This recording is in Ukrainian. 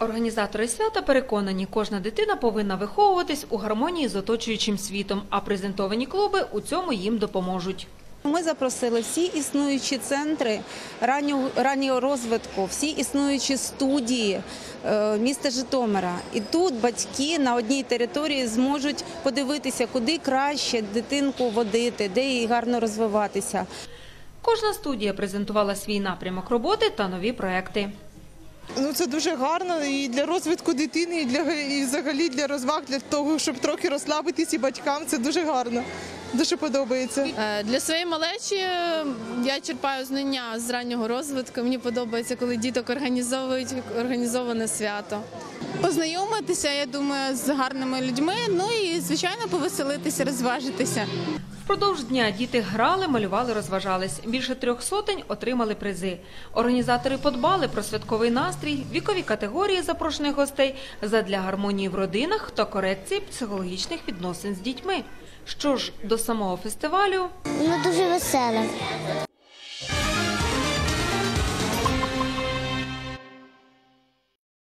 Організатори свята переконані, кожна дитина повинна виховуватись у гармонії з оточуючим світом, а презентовані клуби у цьому їм допоможуть. Ми запросили всі існуючі центри раннього, розвитку, всі існуючі студії е, міста Житомира. І тут батьки на одній території зможуть подивитися, куди краще дитинку водити, де їй гарно розвиватися. Кожна студія презентувала свій напрямок роботи та нові проекти. Ну це дуже гарно і для розвитку дитини, і для і взагалі для розваг, для того, щоб трохи розслабитись і батькам. Це дуже гарно. Дуже подобається. Е, Для своєї малечі е, я черпаю знання з раннього розвитку. Мені подобається, коли діток організовують організоване свято. Познайомитися, я думаю, з гарними людьми. Ну і звичайно повеселитися, розважитися. Впродовж дня діти грали, малювали, розважались. Більше трьох сотень отримали призи. Організатори подбали про святковий настрій, вікові категорії запрошених гостей задля гармонії в родинах та корекції психологічних відносин з дітьми. Що ж до самого фестивалю, Ну дуже веселе.